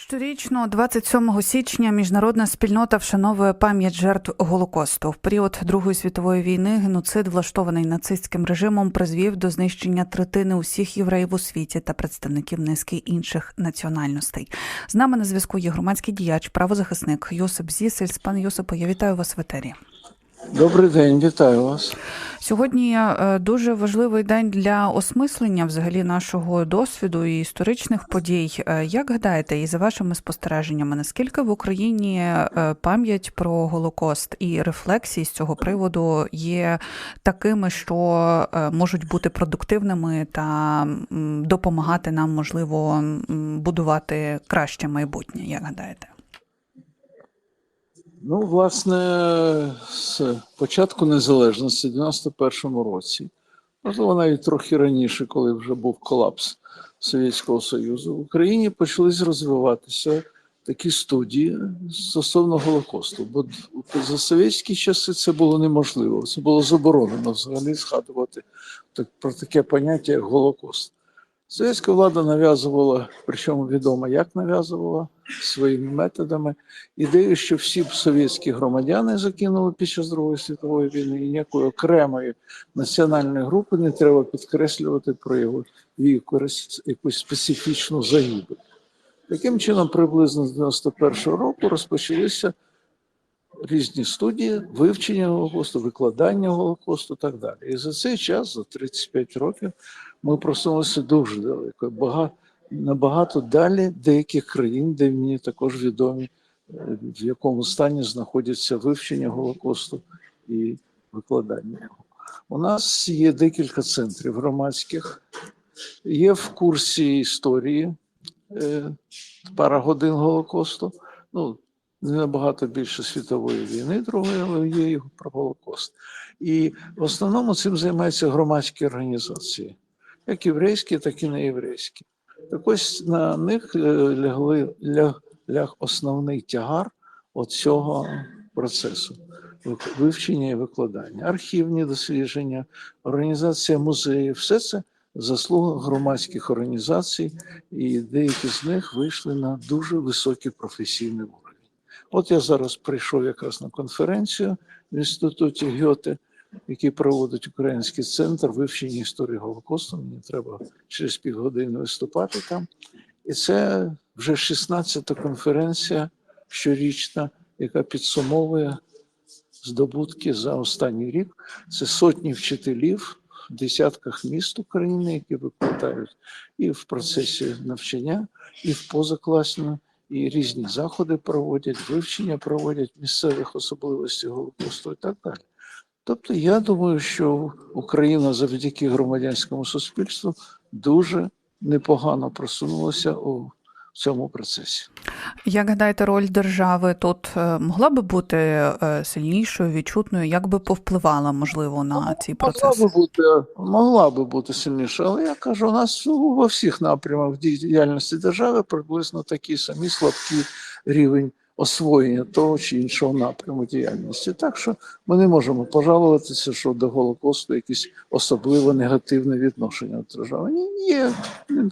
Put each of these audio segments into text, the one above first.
Щорічно, 27 січня, міжнародна спільнота вшановує пам'ять жертв Голокосту. В період Другої світової війни геноцид, влаштований нацистським режимом, призвів до знищення третини усіх євреїв у світі та представників низки інших національностей. З нами на зв'язку є громадський діяч, правозахисник Йосип Зісельс. Пане Йосипо, я вітаю вас в етері. Добрий день, вітаю вас. Сьогодні е, дуже важливий день для осмислення взагалі нашого досвіду і історичних подій. Е, Як гадаєте, і за вашими спостереженнями, наскільки в Україні е, пам'ять про Голокост і рефлексії з цього приводу є такими, що можуть бути продуктивними та допомагати нам, можливо, будувати краще майбутнє? Як гадаєте? Ну, власне, з початку незалежності, в 91-му році, можливо, навіть трохи раніше, коли вже був колапс Совєтського Союзу, в Україні почались розвиватися такі студії стосовно Голокосту. Бо за совєтські часи це було неможливо, це було заборонено взагалі згадувати про таке поняття, як Голокост. Совєтська влада нав'язувала, причому відомо, як нав'язувала своїми методами, ідею, що всі совєтські громадяни закинули під час Другої світової війни, і ніякої окремої національної групи не треба підкреслювати про його якусь, якусь специфічну загибель. Таким чином, приблизно з 91-го року розпочалися різні студії вивчення Голокосту, викладання Голокосту і так далі. І за цей час, за 35 років, ми просунулися дуже далеко, багато, набагато далі деяких країн, де мені також відомі, е, в якому стані знаходяться вивчення Голокосту і викладання його. У нас є декілька центрів громадських, є в курсі історії е, пара годин Голокосту. Ну, набагато більше світової війни, другої, але є його про Голокост. І в основному цим займаються громадські організації, як єврейські, так і неєврейські. Так ось на них е, лягли, ляг, ляг основний тягар оцього процесу вивчення і викладання, архівні дослідження, організація музеїв, все це заслуга громадських організацій, і деякі з них вийшли на дуже високий професійний уровень. От я зараз прийшов якраз на конференцію в інституті Гьоте, який проводить Український центр вивчення історії Голокосту. Мені треба через півгодини виступати там. І це вже 16-та конференція щорічна, яка підсумовує здобутки за останній рік. Це сотні вчителів в десятках міст України, які викладають і в процесі навчання, і в позакласному, і різні заходи проводять, вивчення проводять місцевих особливостей Голокосту і так далі. Тобто, я думаю, що Україна завдяки громадянському суспільству дуже непогано просунулася у цьому процесі. Як гадаєте, роль держави тут е, могла би бути е, сильнішою, відчутною? Як би повпливала, можливо, на ці Могла би бути, могла би бути сильніша, але я кажу, у нас во всіх напрямах діяльності держави приблизно такий самий слабкий рівень освоєння того чи іншого напряму діяльності. Так що ми не можемо пожалуватися, що до Голокосту якесь особливо негативне відношення до держави. Ні, є,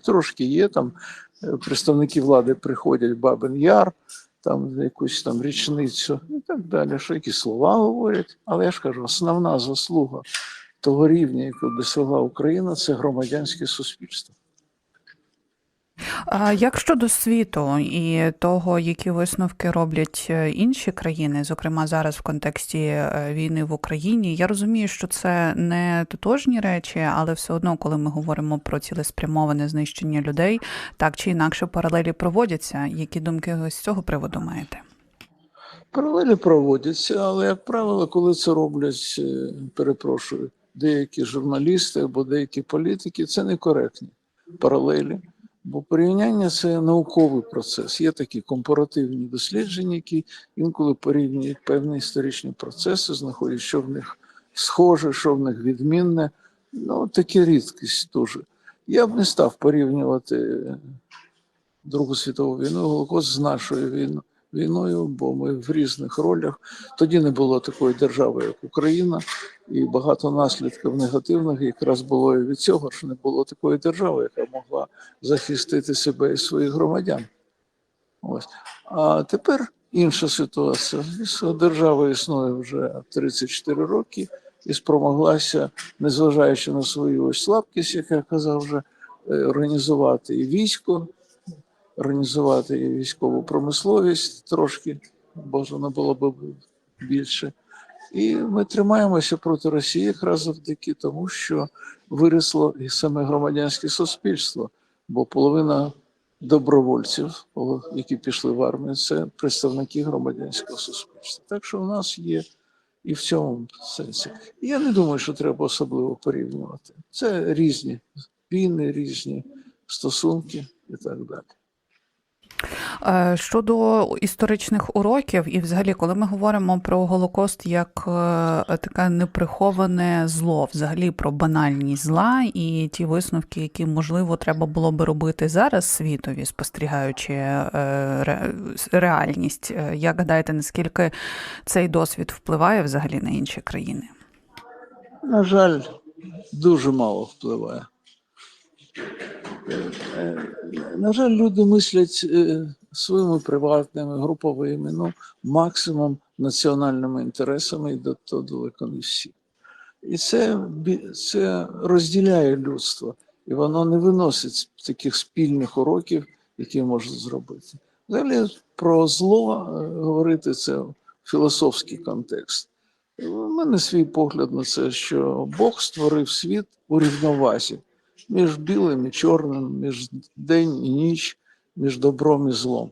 трошки є там представники влади приходять в Бабин Яр, там якусь там річницю і так далі, що які слова говорять. Але я ж кажу, основна заслуга того рівня, яку досягла Україна, це громадянське суспільство. Як щодо світу і того, які висновки роблять е, інші країни, зокрема зараз в контексті е, війни в Україні, я розумію, що це не тотожні речі, але все одно, коли ми говоримо про цілеспрямоване знищення людей, так чи інакше паралелі проводяться. Які думки ви з цього приводу маєте? Паралелі проводяться, але, як правило, коли це роблять, е, перепрошую, деякі журналісти або деякі політики, це некоректні паралелі. Бо порівняння це науковий процес. Є такі компаративні дослідження, які інколи порівнюють певні історичні процеси, знаходять, що в них схоже, що в них відмінне. Ну, таке рідкість дуже. Я б не став порівнювати Другу світову війну, Голокост з нашою війною. Війною, бо ми в різних ролях. Тоді не було такої держави, як Україна, і багато наслідків негативних якраз було і від цього, що не було такої держави, яка могла захистити себе і своїх громадян. Ось. А тепер інша ситуація. Держава існує вже 34 роки і спромоглася, незважаючи на свою ось слабкість, як я казав вже, е, організувати і військо, організувати військову промисловість трошки, бажано було б більше. І ми тримаємося проти Росії якраз завдяки тому, що виросло і саме громадянське суспільство, бо половина добровольців, які пішли в армію, це представники громадянського суспільства. Так що у нас є і в цьому сенсі. Я не думаю, що треба особливо порівнювати. Це різні війни, різні стосунки і так далі. Е, Щодо історичних уроків, і взагалі, коли ми говоримо про Голокост як е, таке неприховане зло, взагалі про банальність зла і ті висновки, які можливо треба було би робити зараз світові, спостерігаючи е, реальність, як гадаєте, наскільки цей досвід впливає взагалі на інші країни? На жаль, дуже мало впливає. Е, На жаль, люди мислять е, своїми приватними, груповими, ну, максимум національними інтересами, і до того далеко не всі. І це, це розділяє людство, і воно не виносить таких спільних уроків, які можна зробити. Взагалі про зло е, говорити це філософський контекст. У мене свій погляд на це, що Бог створив світ у рівновазі між білим і чорним, між день і ніч, між добром і злом.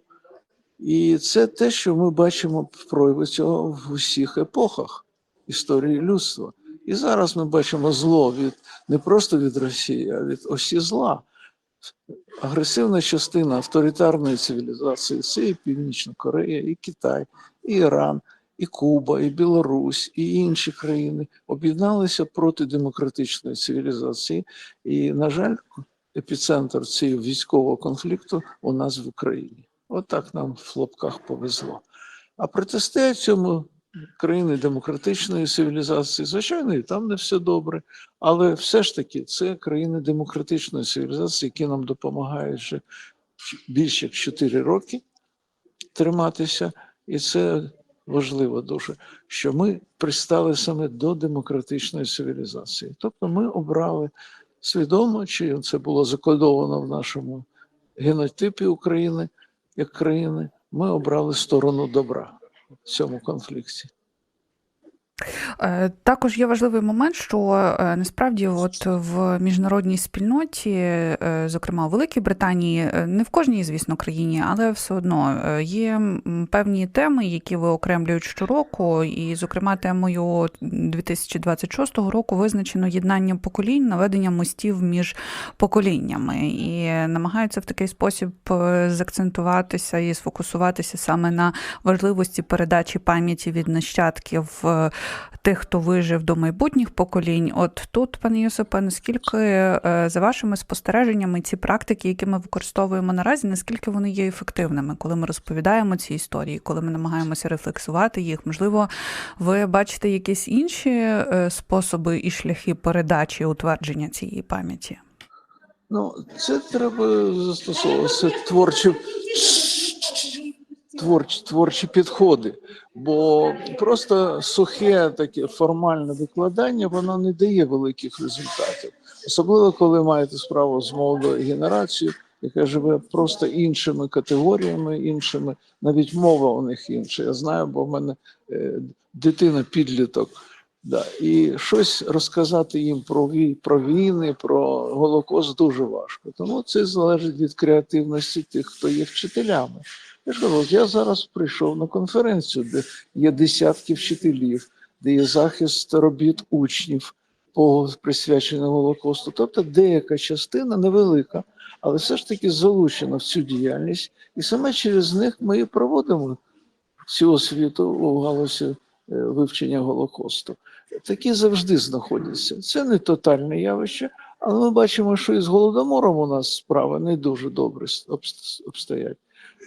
І це те, що ми бачимо прояви цього в усіх епохах історії людства. І зараз ми бачимо зло від не просто від Росії, а від осі зла. Агресивна частина авторитарної цивілізації це і Північна Корея, і Китай, і Іран, і Куба, і Білорусь, і інші країни об'єдналися проти демократичної цивілізації. І, на жаль, епіцентр цього військового конфлікту у нас в Україні. Отак нам в лапках повезло. А протистоять цьому країни демократичної цивілізації, звичайно, і там не все добре. Але все ж таки це країни демократичної цивілізації, які нам допомагають вже більше як 4 роки триматися. І це важливо дуже, що ми пристали саме до демократичної цивілізації. Тобто ми обрали свідомо, чи це було закодовано в нашому генотипі України як країни, ми обрали сторону добра в цьому конфлікті. Е, Також є важливий момент, що е, насправді, от в міжнародній спільноті, е, зокрема у Великій Британії, не в кожній, звісно, країні, але все одно є певні теми, які виокремлюють щороку, і, зокрема, темою 2026 року визначено єднання поколінь, наведення мостів між поколіннями, і намагаються в такий спосіб закцентуватися і сфокусуватися саме на важливості передачі пам'яті від нащадків тих, хто вижив до майбутніх поколінь. От тут, пане Йосипе, наскільки е, за вашими спостереженнями ці практики, які ми використовуємо наразі, наскільки вони є ефективними, коли ми розповідаємо ці історії, коли ми намагаємося рефлексувати їх? Можливо, ви бачите якісь інші е, способи і шляхи передачі утвердження цієї пам'яті? Ну, це треба застосовувати це творчі, творчі, підходи. Бо просто сухе таке формальне викладання воно не дає великих результатів. Особливо, коли маєте справу з молодою генерацією, яка живе просто іншими категоріями, іншими, навіть мова у них інша. Я знаю, бо в мене е, дитина підліток. Да. І щось розказати їм про, вій- про війни, про Голокост дуже важко. Тому це залежить від креативності тих, хто є вчителями. Я ж кажу, я зараз прийшов на конференцію, де є десятки вчителів, де є захист робіт учнів по присвяченню Голокосту. Тобто деяка частина невелика, але все ж таки залучена в цю діяльність, і саме через них ми і проводимо цю освіту у галузі е, вивчення Голокосту. Такі завжди знаходяться. Це не тотальне явище, але ми бачимо, що і з голодомором у нас справи не дуже добре обстоять.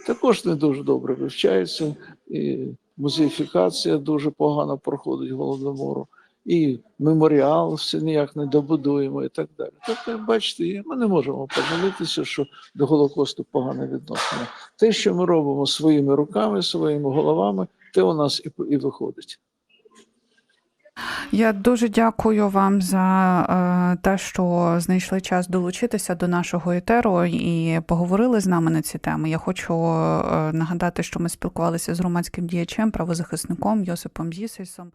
Також не дуже добре вивчається, і музеїфікація дуже погано проходить голодомору. і меморіал все ніяк не добудуємо, і так далі. Тобто, як бачите, ми не можемо помилитися, що до Голокосту погане відношення. Те, що ми робимо своїми руками, своїми головами, те у нас і, і виходить. Я дуже дякую вам за е, те, що знайшли час долучитися до нашого етеру і поговорили з нами на ці теми. Я хочу е, нагадати, що ми спілкувалися з громадським діячем, правозахисником Йосипом Зісельсом.